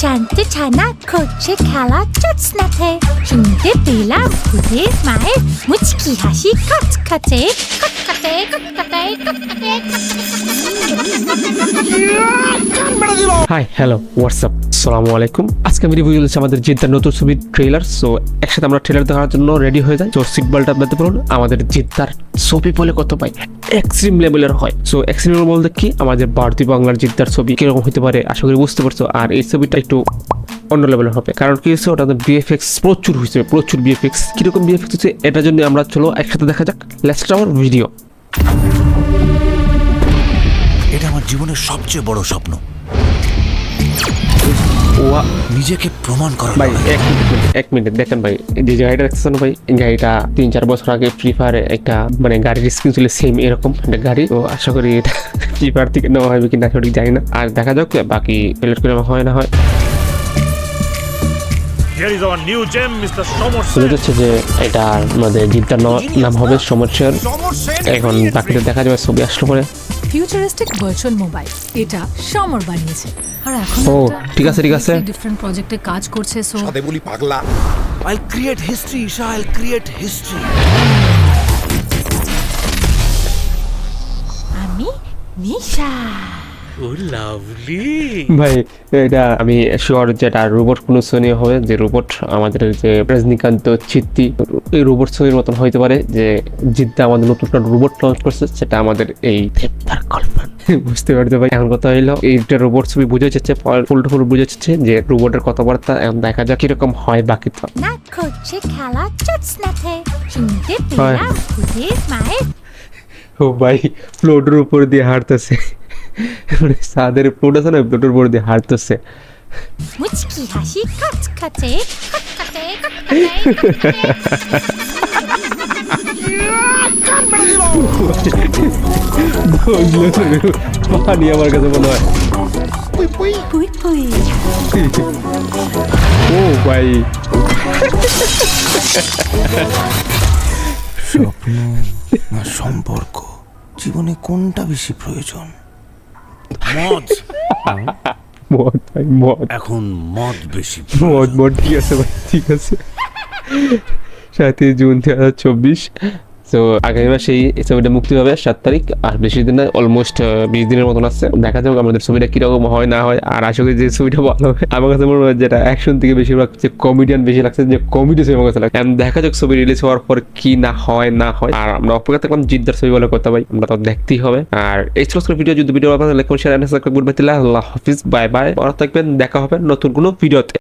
জানতে ছানা করছে খেলা জ্যোৎস্নাতে শুনতে পেলাম ভূতের মায়ের মুচকি হাসি খচখচে খটখটে খটখটে খটখটে হাই হ্যালো হোয়াটসঅ্যাপ সালামু আলাইকুম। আজকে আমি রিভিউ চলেছি আমাদের জিদ্দার নতুন ছবির ট্রেলার সো একসাথে আমরা ট্রেলার দেখার জন্য রেডি হয়ে যাই। তো সিট বেল্টটা বেঁধে পড়ুন আমাদের জিদ্দার ছবি বলে কত পাই এক্সট্রিম লেভেলের হয়। সো এক্সট্রিম লেভেল বলতে কি? আমাদের ভারতীয় বাংলার জিদ্দার ছবি কীরকম হতে পারে? আশা করি বুঝতে পারছ। আর এই ছবিটা একটু অন্য লেভেলের হবে। কারণ কি হচ্ছে ওটাতে বিএফএক্স প্রচুর হয়েছে, প্রচুর বিএফএক্স কীরকম বিএফএক্স হচ্ছে এটার জন্য আমরা চলো একসাথে দেখা যাক। লেটস আমার ভিডিও এটা আমার জীবনের সবচেয়ে বড় স্বপ্ন। ওয়া নিজেকে প্রমাণ করা ভাই এক মিনিট এক মিনিট দেখেন ভাই এই যে গাড়িটা দেখতেছেন ভাই গাড়িটা তিন চার বছর আগে ফ্রি ফায়ারে একটা মানে গাড়ির স্ক্রিন ছিল সেম এরকম একটা গাড়ি। তো আশা করি এটা ফ্রি ফায়ার থেকে নেওয়া হবে কিনা সঠিক জানি না। আর দেখা যাক বাকি পেলেট করে হয় না হয়। যাচ্ছে যে এটা আমাদের জিদ্দার নাম হবে সমস্যার এখন বাকিটা দেখা যাবে ছবি আসলে পরে। ফিউচারিস্টিক ভার্চুয়াল মোবাইল এটা সমর বানিয়েছে। আর এখন ও, ঠিক আছে, ঠিক আছে। ডিফারেন্ট প্রজেক্টে কাজ করছে সো সাদে বলি পাগলা। I create history Isha I create history আমি নিশা। ভাই এটা আমি শিওর যেটা রোবট কোনো হবে যে রোবট আমাদের যে রজনীকান্ত চিত্তি এই রোবট ছবির মতন হইতে পারে যে জিদ্দা আমাদের নতুন একটা রোবট লঞ্চ করছে সেটা আমাদের এই দেবতার কল্পনা। বুঝতে পারতে ভাই? এখন কথা হইল এইটা রোবট ছবি বুঝে যাচ্ছে ফুল ফুল বুঝে যাচ্ছে যে রোবটের কথাবার্তা এখন দেখা যাক কীরকম হয় বাকি তো। খেলা ও ভাই ফ্লোটের উপর দিয়ে হাঁটতেছে। সাদের ফ্লোট আছে না ফ্লোটের উপর দিয়ে হাঁটতেছে মুচকি হাসি পানি আমার কাছে মনে হয় ও ভাই স্বপ্ন না সম্পর্ক জীবনে কোনটা বেশি প্রয়োজন মদ। মদ ভাই মদ। এখন মদ বেশি। মদ মদ ঠিক আছে ভাই ঠিক আছে। সাতই জুন দুই হাজার চব্বিশ। তো আগামী মাসে এই ছবিটা মুক্তি পাবে সাত তারিখ, আর বেশি দিন নয় অলমোস্ট বিশ দিনের মতন আছে। দেখা যাক আমাদের ছবিটা কীরকম হয়, না হয়, আর আশা করি যে ছবিটা ভালো হবে। আমার কাছে মনে হয় যেটা অ্যাকশন থেকে বেশিরভাগ যে কমেডিয়ান বেশি লাগছে, যে কমেডি ছবি আমার কাছে লাগে And দেখা যাক ছবি রিলিজ হওয়ার পর কি না হয় না হয়। আর আমরা অপেক্ষা থাকলাম জিদ্দার ছবি বলে কথা ভাই, আমরা তো দেখতেই হবে। আর এই ছোট ভিডিও যদি ভিডিও আপনাদের লাইক শেয়ার আল্লাহ হাফিজ বাই বাই আর থাকবেন, দেখা হবে নতুন কোনো ভিডিওতে